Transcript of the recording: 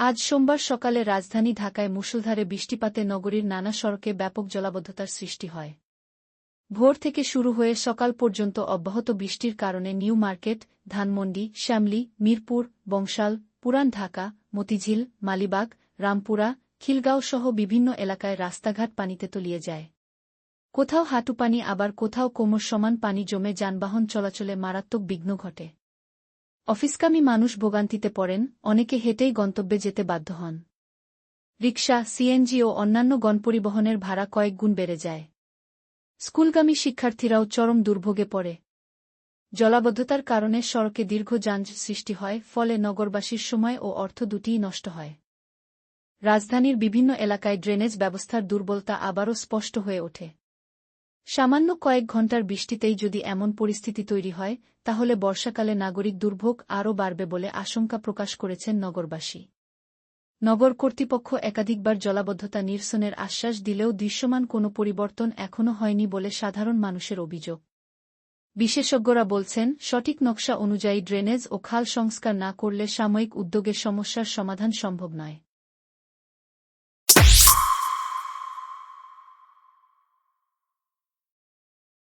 আজ সোমবার সকালে রাজধানী ঢাকায় মুষলধারে বৃষ্টিপাতে নগরীর নানা সড়কে ব্যাপক জলাবদ্ধতার সৃষ্টি হয়। ভোর থেকে শুরু হয়ে সকাল পর্যন্ত অব্যাহত বৃষ্টির কারণে নিউ মার্কেট, ধানমন্ডি, শ্যামলি, মিরপুর, বংশাল, পুরান ঢাকা, মতিঝিল, মালিবাগ, রামপুরা, খিলগাঁও সহ বিভিন্ন এলাকায় রাস্তাঘাট পানিতে তলিয়ে যায়। কোথাও হাঁটু পানি, আবার কোথাও কোমর সমান পানি জমে যানবাহন চলাচলে মারাত্মক বিঘ্ন ঘটে। অফিসকামী মানুষ ভোগান্তিতে পড়েন, অনেকে হেঁটেই গন্তব্যে যেতে বাধ্য হন। রিকশা, সিএনজি ও অন্যান্য গণপরিবহনের ভাড়া কয়েক গুণ বেড়ে যায়। স্কুলগামী শিক্ষার্থীরাও চরম দুর্ভোগে পড়ে। জলাবদ্ধতার কারণে সড়কে দীর্ঘ যান সৃষ্টি হয়, ফলে নগরবাসীর সময় ও অর্থ দুটিই নষ্ট হয়। রাজধানীর বিভিন্ন এলাকায় ড্রেনেজ ব্যবস্থার দুর্বলতা আবারও স্পষ্ট হয়ে ওঠে। সামান্য কয়েক ঘণ্টার বৃষ্টিতেই যদি এমন পরিস্থিতি তৈরি হয়, তাহলে বর্ষাকালে নাগরিক দুর্ভোগ আরও বাড়বে বলে আশঙ্কা প্রকাশ করেছেন নগরবাসী। নগর কর্তৃপক্ষ একাধিকবার জলাবদ্ধতা নিরসনের আশ্বাস দিলেও দৃশ্যমান কোনো পরিবর্তন এখনও হয়নি বলে সাধারণ মানুষের অভিযোগ। বিশেষজ্ঞরা বলছেন, সঠিক নকশা অনুযায়ী ড্রেনেজ ও খাল সংস্কার না করলে সাময়িক উদ্যোগের সমস্যার সমাধান সম্ভব নয়।